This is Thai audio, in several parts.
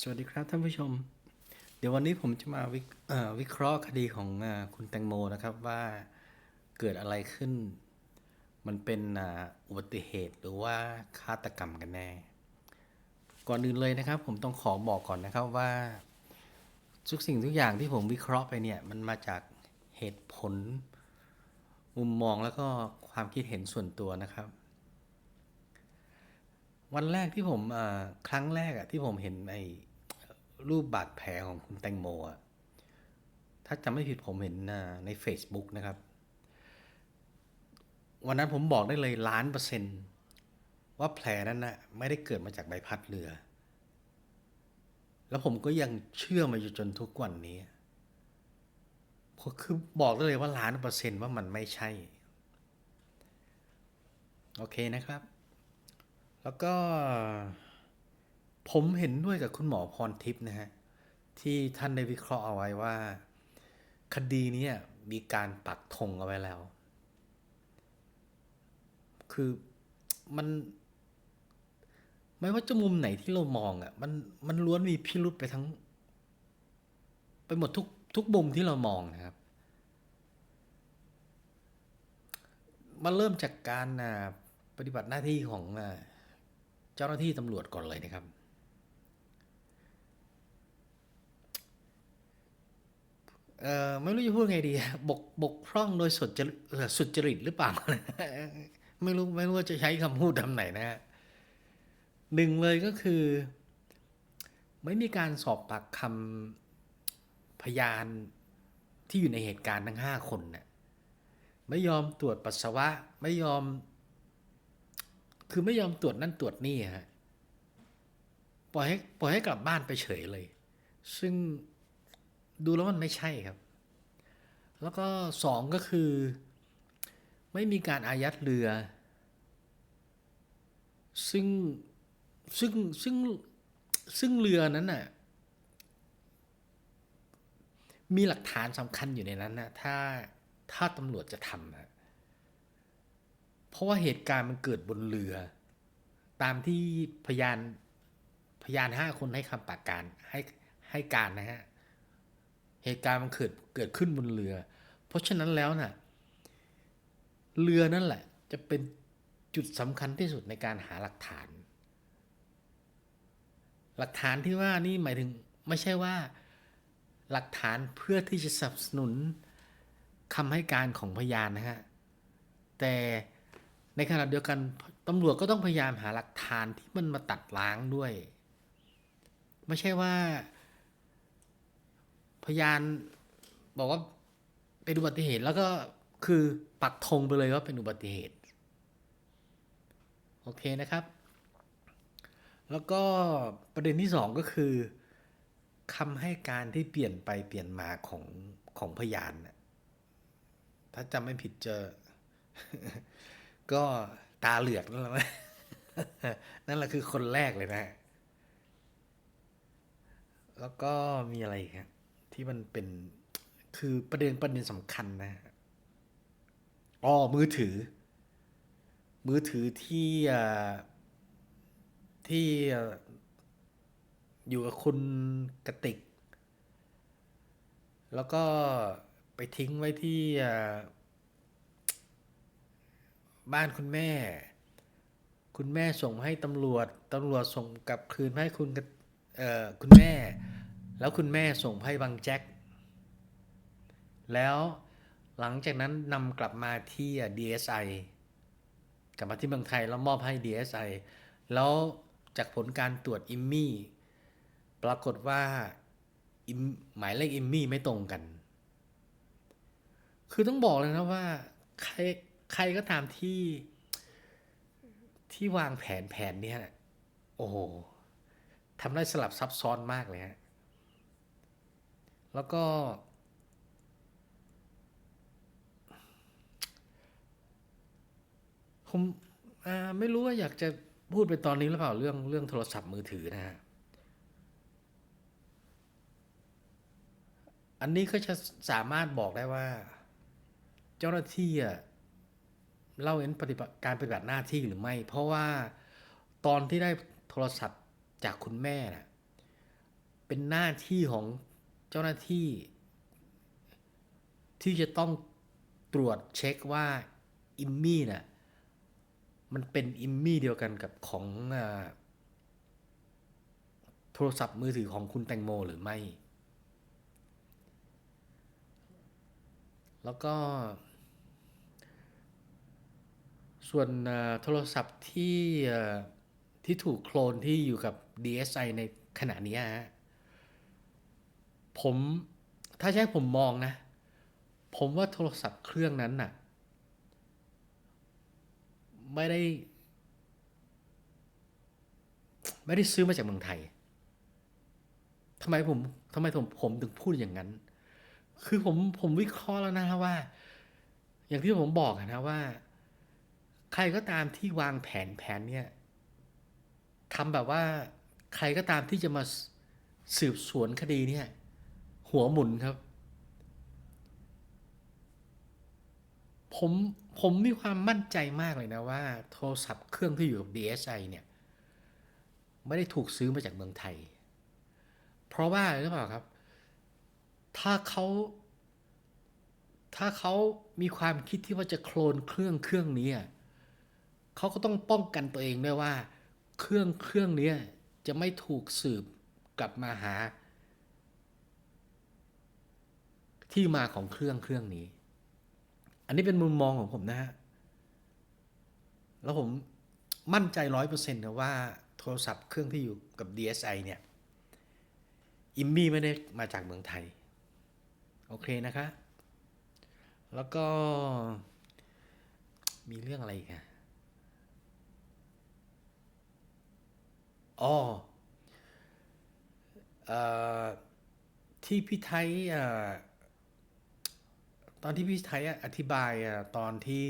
สวัสดีครับท่านผู้ชม เดี๋ยววันนี้ผมจะมาวิเคเอ่อวิเคราะห์คดีของอคุณแตงโมนะครับว่าเกิดอะไรขึ้น มันเป็นอุบัติเหตุหรือว่าฆาตกรรมกันแน่ ก่อนอื่นเลยนะครับ ผมต้องขอบอกก่อนนะครับว่า ทุกสิ่งทุกอย่างที่ผมวิเคราะห์ไปเนี่ยมันมาจากเหตุผล มุมมองแล้วก็ความคิดเห็นส่วนตัวนะครับวันแรกที่ผมครั้งแรกอะที่ผมเห็นไอ้ รูปบาดแผลของคุณแตงโมอะถ้าจำไม่ผิดผมเห็นใน Facebook นะครับ วันนั้นผมบอกได้เลยล้านเปอร์เซนต์ว่าแผลนั้นนะไม่ได้เกิดมาจากใบพัดเรือ แล้วผมก็ยังเชื่อมาอยู่จนทุกวันนี้คือบอกได้เลยว่าล้านเปอร์เซนต์ว่ามันไม่ใช่ โอเคนะครับ แล้วก็ ผมเห็นด้วยกับคุณหมอพรทิพย์นะฮะ ที่ท่านได้วิเคราะห์เอาไว้ว่า คดีนี้มีการปักธงเอาไว้แล้ว คือมันไม่ว่าจะมุมไหนที่เรามองอะมันมันล้วนมีพิรุษไปทั้ง ไปหมดทุกทุกมุมที่เรามองนะครับมันเริ่มจากการปฏิบัติหน้าที่ของเจ้าหน้าที่ตำรวจก่อนเลยนะครับ เออไม่รู้จะพูดไงดี บกบกพร่องโดยสุดจริตสุดจริตหรือเปล่า ไม่รู้ไม่รู้ว่าจะใช้คำพูดคำไหนนะฮะหนึ่งเลยก็คือ ไม่มีการสอบปากคำพยานที่อยู่ในเหตุการณ์ทั้งห้าคนน่ะไม่ยอมตรวจปัสสาวะ ไม่ยอม คือไม่ยอมตรวจนั่นตรวจนี่ฮะปล่อยให้ปล่อยให้กลับบ้านไปเฉยเลย ซึ่ง ดูแล้วมันไม่ใช่ครับ แล้วก็สองก็คือ ไม่มีการอายัดเรือ ซึ่งซึ่งซึ่งซึ่งเรือนั้นน่ะมีหลักฐานสำคัญอยู่ในนั้นนะถ้าถ้าตำรวจจะทำนะเพราะว่าเหตุการณ์มันเกิดบนเรือ ตามที่พยานพยานห้าคนให้คำปากการให้ให้การนะฮะ เหตุการณ์มันเกิดเกิดขึ้นบนเรือ เพราะฉะนั้นแล้วน่ะเรือนั่นแหละ จะเป็นจุดสำคัญที่สุดในการหาหลักฐาน หลักฐานที่ว่านี่หมายถึงไม่ใช่ว่า หลักฐานเพื่อที่จะสนับสนุนคำให้การของพยานนะฮะ แต่ในขณะเดียวกันตำรวจก็ต้องพยายามหาหลักฐานที่มันมาตัดล้างด้วย ไม่ใช่ว่า พยานบอกว่าเป็นอุบัติเหตุแล้วก็คือปักธงไปเลยว่าเป็นอุบัติเหตุ โอเคนะครับ แล้วก็ประเด็นที่สองก็คือคำให้การที่เปลี่ยนไปเปลี่ยนมาของของพยานนะถ้าจำไม่ผิดเจอ ก็ตาเหลือกนั่นแหละนั่นแหละคือคนแรกเลยนะ แล้วก็มีอะไรอีกครับ ที่มันเป็นคือประเด็นประเด็นสำคัญนะอ๋อมือถือ มือถือที่ที่อยู่กับคุณกติก แล้วก็ไปทิ้งไว้ที่บ้านคุณแม่ คุณแม่ส่งให้ตำรวจ ตำรวจส่งกลับคืนให้คุณเอ่อคุณแม่ แล้วคุณแม่ส่งให้บางแจ็ค แล้วหลังจากนั้นนำกลับมาที่ DSI กลับมาที่เมืองไทยแล้วมอบให้ DSI แล้วจากผลการตรวจอิมมี่ปรากฏว่าหมายเลขอิมมี่ไม่ตรงกัน คือต้องบอกเลยนะว่า ใครใครก็ตามที่ที่วางแผนแผนเนี้ยโอ้โหทำได้สลับซับซ้อนมากเลยฮะ แล้วก็ ผมไม่รู้ว่าอยากจะพูดไปตอนนี้หรือเปล่าเรื่องเรื่องโทรศัพท์มือถือนะฮะ อันนี้ก็จะสามารถบอกได้ว่า เจ้าหน้าที่อะเล่าเว้นปฏิบัติการปฏิบัติหน้าที่หรือไม่ เพราะว่าตอนที่ได้โทรศัพท์จากคุณแม่น่ะเป็นหน้าที่ของ เจ้าหน้าที่ ที่จะต้องตรวจเช็คว่าอิมมี่น่ะมันเป็นอิมมี่เดียวกันกับของอโทรศัพท์มือถือของคุณแตงโมหรือไม่ แล้วก็ ส่วนโทรศัพท์ที่ที่ถูกโคลนที่อยู่กับ DSI ในขณะนี้ฮะ ผมถ้าใช่ผมมองนะ ผมว่าโทรศัพท์เครื่องนั้นน่ะ ไม่ได้ ไม่ได้ซื้อมาจากเมืองไทยทำไมผมทำไมผมผมถึงพูดอย่างนั้น คือผมผมวิเคราะห์แล้วนะว่า อย่างที่ผมบอกนะว่า ใครก็ตามที่วางแผนแผนเนี่ยทำแบบว่า ใครก็ตามที่จะมาสืบสวนคดีเนี่ย หัวหมุนครับ ผมผมมีความมั่นใจมากเลยนะว่า โทรศัพท์เครื่องที่อยู่กับ DSI เนี่ย ไม่ได้ถูกซื้อมาจากเมืองไทย เพราะว่ารหรือเปล่าครับ ถ้าเขาถ้าเขามีความคิดที่ว่าจะโคลนเครื่องเครื่องนี้อะเขาก็ต้องป้องกันตัวเองด้วยว่า เครื่องเครื่องนี้จะไม่ถูกสืบกลับมาหา ที่มาของเครื่องเครื่องนี้ อันนี้เป็นมุมมองของผมนะฮะ แล้วผมมั่นใจร้อยเปอร์เซ็นต์นะว่าโทรศัพท์เครื่องที่อยู่กับ DSI เนี่ย อิมมี่ไม่ได้มาจากเมืองไทย โอเคนะคะ แล้วก็มีเรื่องอะไรอีกอะอ๋อที่พี่ไทย อ่อตอนที่พี่ไทยอธิบายอะตอนที่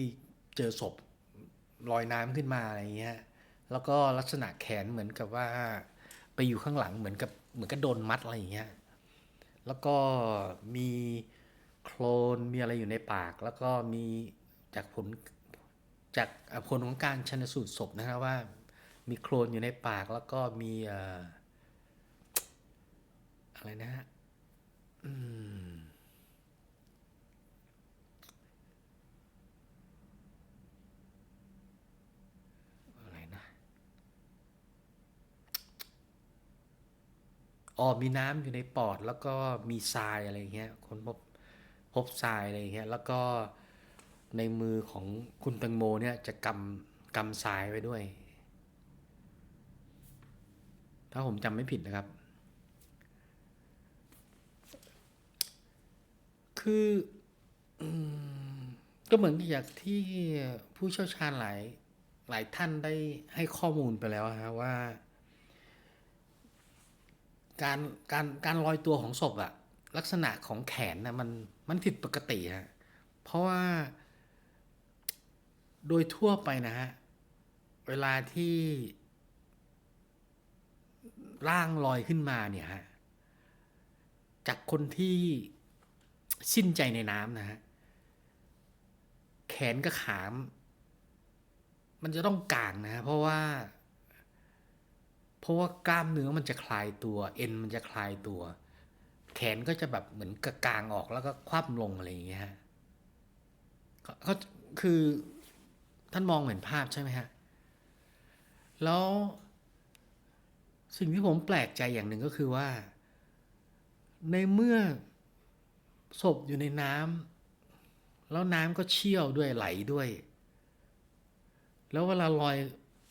เจอศพลอยน้ำขึ้นมาอะไรเงี้ย แล้วก็ลักษณะแขนเหมือนกับว่า ไปอยู่ข้างหลังเหมือนกับเหมือนกับโดนมัดอะไรอย่างเงี้ย แล้วก็มีโคลนมีอะไรอยู่ในปาก แล้วก็มีจากผลจากผลของการชันสูตรศพนะครับว่า มีโคลนอยู่ในปากแล้วก็มีเอ่ออะไรนะฮะอืมอะไรนะ อ๋อมีน้ำอยู่ในปอด แล้วก็มีทรายอะไรเงี้ยคนพบพบทรายอะไรเงี้ยแล้วก็ในมือของคุณตังโมเนี่ยจะกำกำทรายไว้ด้วย ถ้าผมจำไม่ผิดนะครับ คือก็เหมือนอย่างที่ผู้เชี่ยวชาญหลายหลายท่านได้ให้ข้อมูลไปแล้วฮะว่า การการการลอยตัวของศพอะลักษณะของแขนนะมันมันผิดปกติฮะเพราะว่า โดยทั่วไปนะฮะ เวลาที่ ร่างลอยขึ้นมาเนี่ยฮะ จากคนที่สิ้นใจในน้ำนะฮะ แขนกับขาม มันจะต้องกางนะฮะเพราะว่า เพราะว่ากล้ามเนื้อมันจะคลายตัว เอ็นมันจะคลายตัว แขนก็จะแบบเหมือนกระกางออกแล้วก็คว่ำลงอะไรอย่างเงี้ยฮะเขาเขาคือท่านมองเห็นภาพใช่ไหมฮะ แล้วสิ่งที่ผมแปลกใจอย่างหนึ่งก็คือว่า ในเมื่อศพอยู่ในน้ำแล้วน้ำก็เชี่ยวด้วยไหลด้วย แล้วเวลาลอย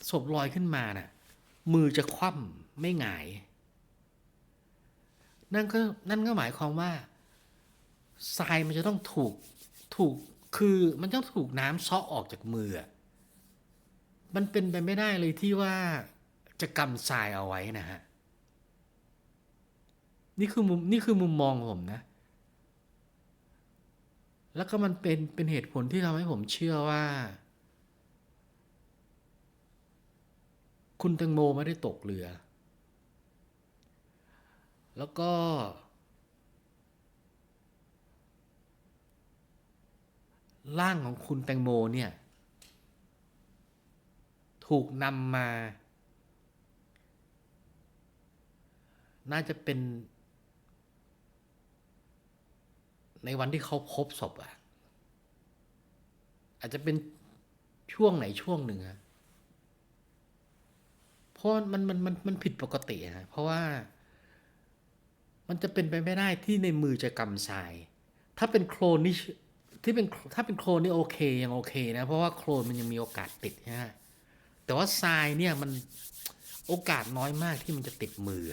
ศพลอยขึ้นมาน่ะ มือจะคว่ำไม่หงาย นั่นก็นั่นก็หมายความว่าทรายมันจะต้องถูกถูกคือมันต้องถูกน้ำซาะออกจากมือ มันเป็นไปไม่ได้เลยที่ว่าจะกำทรายเอาไว้นะฮะ นี่คือมุมนี่คือมุมมองของผมนะ แล้วก็มันเป็นเป็นเหตุผลที่ทำให้ผมเชื่อว่า คุณแตงโมไม่ได้ตกเรือ แล้วก็ ร่างของคุณแตงโมเนี่ย ถูกนำมา น่าจะเป็น ในวันที่เขาพบศพอะอาจจะเป็นช่วงไหนช่วงหนึ่งอะ เพราะมันมันมันมันผิดปกติอะฮะเพราะว่า มันจะเป็นไปไม่ได้ที่ในมือจะกำทราย ถ้าเป็นโคลนนี่ที่เป็นถ้าเป็นโคลนนี่โอเคยังโอเคนะ เพราะว่าโคลนมันยังมีโอกาสติดนะฮะแต่ว่าทรายเนี่ยมันโอกาสน้อยมากที่มันจะติดมือ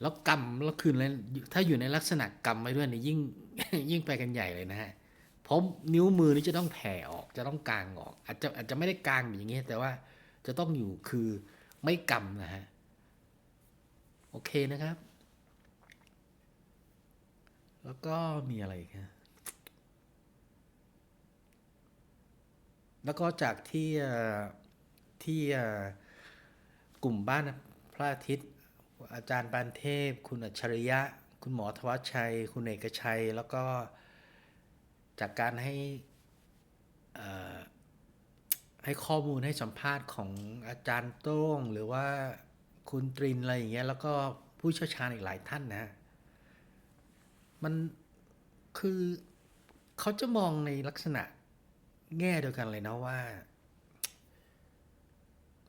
แล้วกำแล้วคืนเลยถ้าอยู่ในลักษณะกำไว้ด้วยเนี่ยยิ่งยิ่งไปกันใหญ่เลยนะฮะเพราะนิ้วมือนี่จะต้องแผ่ออกจะต้องกางออก อาจจะอาจจะไม่ได้กางอย่างเงี้ยแต่ว่าจะต้องอยู่คือ ไม่กำนะฮะ โอเคนะครับ แล้วก็มีอะไรอีกฮะแล้วก็จากที่ที่กลุ่มบ้านพระอาทิตย์ อาจารย์ปานเทพ คุณอัจฉริยะ คุณหมอธวัชชัย คุณเอกชัย แล้วก็จากการให้อ่อ ให้ข้อมูลให้สัมภาษณ์ของอาจารย์โต้งหรือว่าคุณตรินอะไรอย่างเงี้ยแล้วก็ผู้เชี่ยวชาญอีกหลายท่านนะมันคือเขาจะมองในลักษณะแง่เดียวกันเลยนะว่า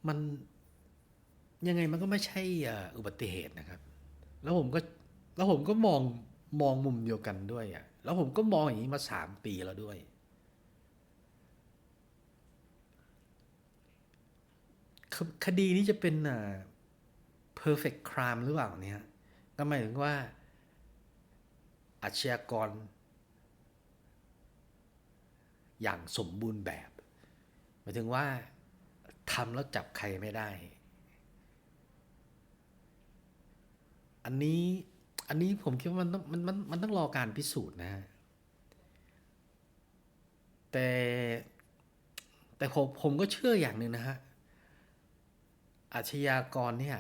มันยังไงมันก็ไม่ใช่อุบัติเหตุนะครับ แล้วผมก็แล้วผมก็มองมองมุมเดียวกันด้วยอะแล้วผมก็มองอย่างนี้มาสามปีแล้วด้วย คดีนี้จะเป็นอ่า perfect crime หรือเปล่าเนี่ยก็หมายถึงว่าอาชญากร อย่างสมบูรณ์แบบหมายถึงว่าทำแล้วจับใครไม่ได้ อันนี้อันนี้ผมคิดว่ามันต้องมันมันมันต้องรอการพิสูจน์นะฮะแต่แต่ผมผมก็เชื่ออย่างหนึ่งนะฮะ อาชญากรเนี่ย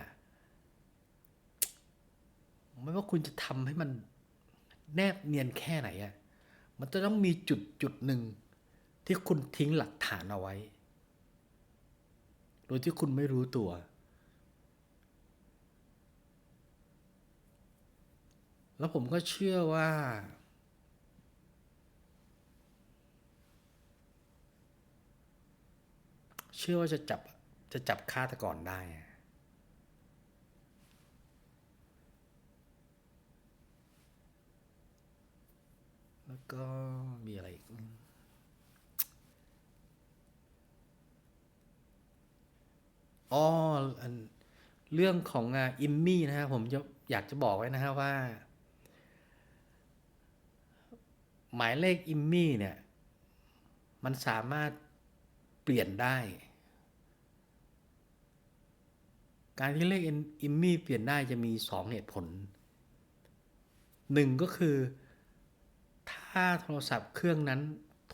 ไม่ว่าคุณจะทำให้มันแนบเนียนแค่ไหนอะมันจะต้องมีจุดจุดหนึ่งที่คุณทิ้งหลักฐานเอาไว้ โดยที่คุณไม่รู้ตัว แล้วผมก็เชื่อว่า เชื่อว่าจะจับ จะจับฆาตกรได้ แล้วก็มีอะไรอีกอ๋ออันเรื่องของอิมมี่นะฮะผมจะอยากจะบอกไว้นะฮะว่า หมายเลขอิมมี่เนี่ย มันสามารถเปลี่ยนได้ การที่เลขอิมมี่เปลี่ยนได้จะมีสองเหตุผลหนึ่งก็คือ ถ้าโทรศัพท์เครื่องนั้น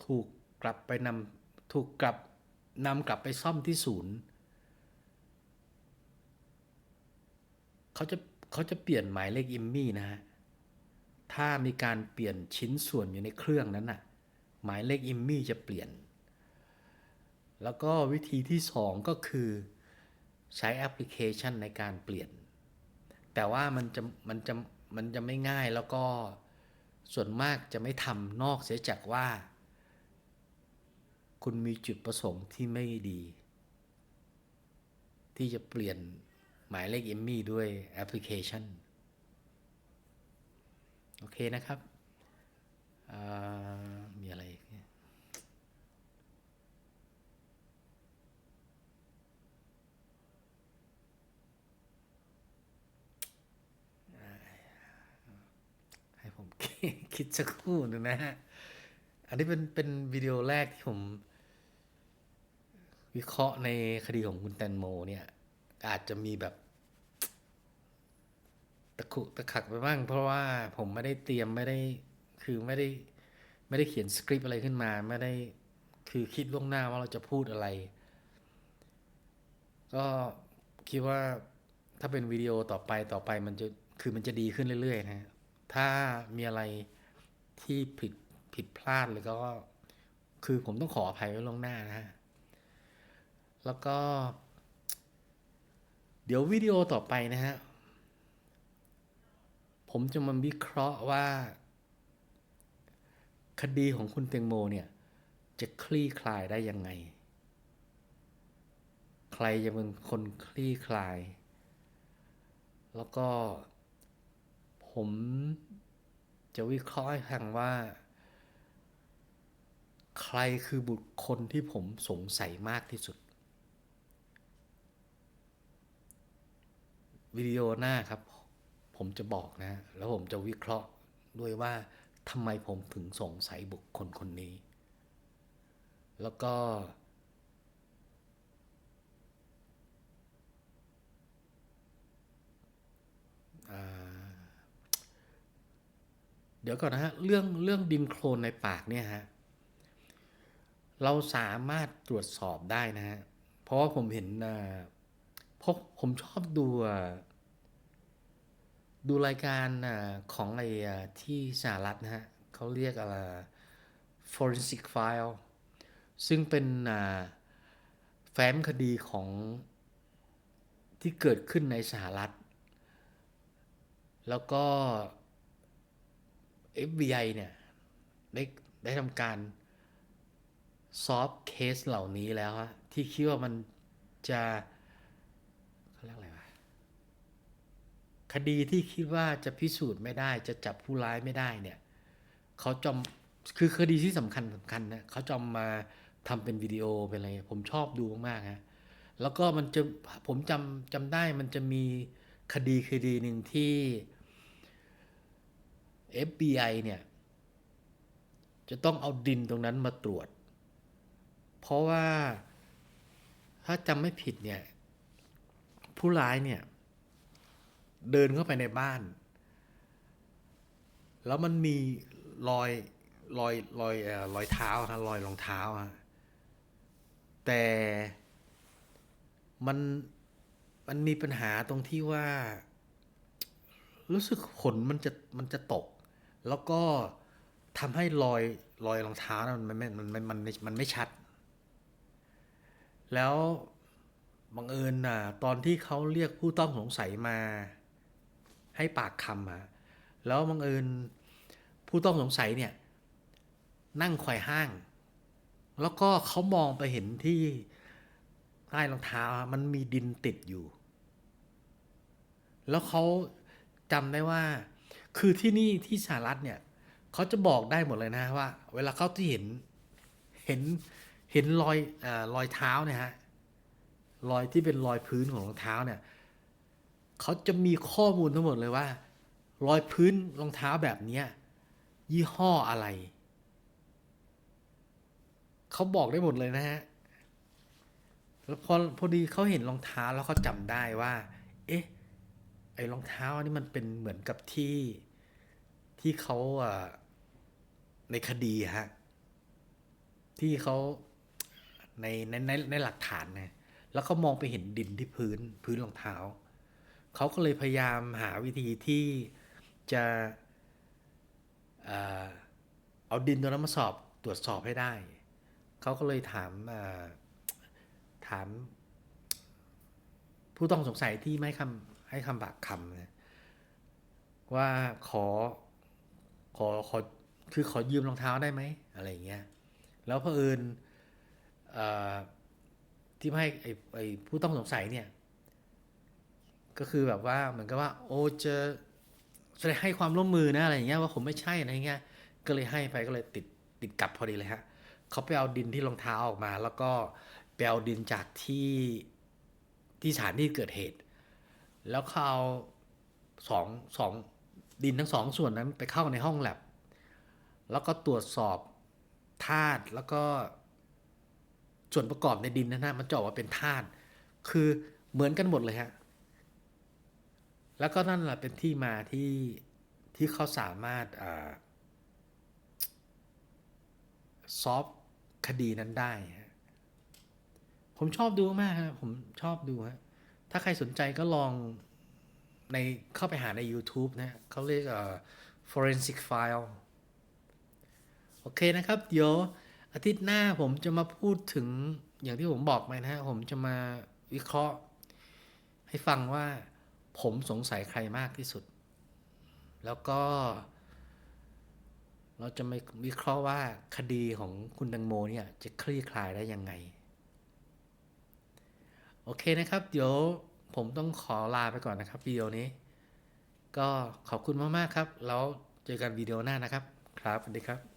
ถูกกลับไปนำถูกกลับนำกลับไปซ่อมที่ศูนย์เขาจะเขาจะเปลี่ยนหมายเลขอิมมี่นะฮะถ้ามีการเปลี่ยนชิ้นส่วนอยู่ในเครื่องนั้นน่ะหมายเลขอิมมี่จะเปลี่ยน แล้วก็วิธีที่สองก็คือ ใช้แอปพลิเคชันในการเปลี่ยน แต่ว่ามันจะมันจะมันจะไม่ง่ายแล้วก็ส่วนมากจะไม่ทำนอกเสียจากว่า คุณมีจุดประสงค์ที่ไม่ดี ที่จะเปลี่ยนหมายเลขเอมมี่ด้วยแอปพลิเคชัน โอเคนะครับ อ่ามีอะไรอีกเนี่ยให้ผม คิดสักครู่หนึ่งนะฮะ อันนี้เป็นเป็นวิดีโอแรกที่ผม วิเคราะห์ในคดีของคุณแตงโม เนี่ย อาจจะมีแบบ ตะขุตะขักไปบ้าง เพราะว่าผมไม่ได้เตรียมไม่ได้คือไม่ได้ไม่ได้เขียนสคริปต์อะไรขึ้นมา ไม่ได้คือคิดล่วงหน้าว่าเราจะพูดอะไร ก็คิดว่าถ้าเป็นวิดีโอต่อไปต่อไปมันจะคือมันจะดีขึ้นเรื่อยๆนะ ถ้ามีอะไรที่ผิดผิดพลาดหรือก็ คือผมต้องขออภัยไว้ล่วงหน้านะฮะแล้วก็ เดี๋ยววิดีโอต่อไปนะฮะ ผมจะมาวิเคราะห์ว่า คดีของคุณเตียงโมเนี่ย จะคลี่คลายได้ยังไง ใครจะเป็นคนคลี่คลาย แล้วก็ ผมจะวิเคราะห์ให้ฟังว่า ใครคือบุคคลที่ผมสงสัยมากที่สุด วิดีโอหน้าครับ ผมจะบอกนะ แล้วผมจะวิเคราะห์ด้วยว่าทำไมผมถึงสงสัยบุคคลคนนี้ แล้วก็อ่า เดี๋ยวก่อนนะฮะเรื่องเรื่องดินโคลนในปากเนี่ยฮะเราสามารถตรวจสอบได้นะฮะเพราะว่าผมเห็นเพราะผมชอบดู ดูรายการของไอ้อ่าที่สหรัฐนะฮะเขาเรียกอะไร forensic file ซึ่งเป็นแฟ้มคดีของที่เกิดขึ้นในสหรัฐ แล้วก็ FBI เนี่ยได้ได้ทำการซอฟเคสเหล่านี้แล้วฮะที่คิดว่ามันจะเขาเรียกอะไรวะคดีที่คิดว่าจะพิสูจน์ไม่ได้จะจับผู้ร้ายไม่ได้เนี่ยเขาจอมคือคดีที่สำคัญสำคัญนะเขาจอมมาทำเป็นวิดีโอเป็นอะไรผมชอบดูมากๆฮะแล้วก็มันจะผมจำจำได้มันจะมีคดีคดีหนึ่งที่ FBI เนี่ย จะต้องเอาดินตรงนั้นมาตรวจ เพราะว่าถ้าจำไม่ผิดเนี่ย ผู้ร้ายเนี่ย เดินเข้าไปในบ้าน แล้วมันมีรอยรอยรอยเอ่อรอยเท้าฮะรอยรองเท้าฮะแต่มันมันมีปัญหาตรงที่ว่า รู้สึกขนมันจะมันจะตก แล้วก็ทำให้รอยรอยรองเท้านะมันไม่มันมันมันมันไม่ชัด แล้วบังเอิญน่ะตอนที่เขาเรียกผู้ต้องสงสัยมา ให้ปากคำอะแล้วบังเอิญผู้ต้องสงสัยเนี่ย นั่งไขว่ห้าง แล้วก็เขามองไปเห็นที่ใต้รองเท้ามันมีดินติดอยู่ แล้วเขาจำได้ว่า คือที่นี่ที่สหรัฐเนี่ยเขาจะบอกได้หมดเลยนะว่า เวลาเขาที่เห็นเห็นเห็นรอยอารอยเท้าเนี่ยฮะรอยที่เป็นรอยพื้นของรองเท้าเนี่ยเขาจะมีข้อมูลทั้งหมดเลยว่า รอยพื้นรองเท้าแบบเนี้ยยี่ห้ออะไรเขาบอกได้หมดเลยนะฮะแล้วพอพอดีเขาเห็นรองเท้าแล้วเขาจำได้ว่า เอ๊ะไอ้รองเท้านี่มันเป็นเหมือนกับที่ ที่เขาในคดีฮะ ที่เขาในในในในหลักฐานนะแล้วเขามองไปเห็นดินที่พื้นพื้นรองเท้า เขาก็เลยพยายามหาวิธีที่จะเอาดินตัวนั้นมาสอบตรวจสอบให้ได้ เขาก็เลยถามถาม ผู้ต้องสงสัยที่ไม่ให้คำให้คำปากคำนะว่าขอ ขอขอคือขอยืมรองเท้าได้ไหมอะไรอย่างเงี้ย แล้วเผอิญเอ่อที่ให้ไอ้ไอ้ผู้ต้องสงสัยเนี่ย ก็คือแบบว่าเหมือนกับว่า โอ้จะจะให้ความร่วมมือนะอะไรอย่างเงี้ยว่าผมไม่ใช่อะไรเงี้ย ก็เลยให้ไปก็เลยติดติดกลับพอดีเลยฮะเขาไปเอาดินที่รองเท้าออกมา แล้วก็ไปเอาดินจากที่ที่สถานที่เกิดเหตุ แล้วเขาเอาสองสอง ดินทั้งสองส่วนนั้นไปเข้าในห้องแลบแล้วก็ตรวจสอบธาตุแล้วก็ส่วนประกอบในดินนั้นนะมันจะออกมาเป็นธาตุคือเหมือนกันหมดเลยฮะแล้วก็นั่นแหละเป็นที่มาที่ที่เขาสามารถซอฟคดีนั้นได้ ผมชอบดูมากครับผมชอบดูฮะถ้าใครสนใจก็ลอง ในเข้าไปหาใน YouTube นะเขาเรียกเอ่อ forensic file โอเคนะครับ เดี๋ยวอาทิตย์หน้าผมจะมาพูดถึงอย่างที่ผมบอกไปนะฮะ ผมจะมาวิเคราะห์ ให้ฟังว่าผมสงสัยใครมากที่สุด แล้วก็ เราจะม่วิเคราะห์ว่าคดีของคุณตังโมเนี่ยจะคลี่คลายได้ยังไง โอเคนะครับ เดี๋ยว ผมต้องขอลาไปก่อนนะครับวิดีโอนี้ ก็ขอบคุณมาก ๆ ครับ แล้วเจอกันวิดีโอหน้านะครับ ครับสวัสดีครับ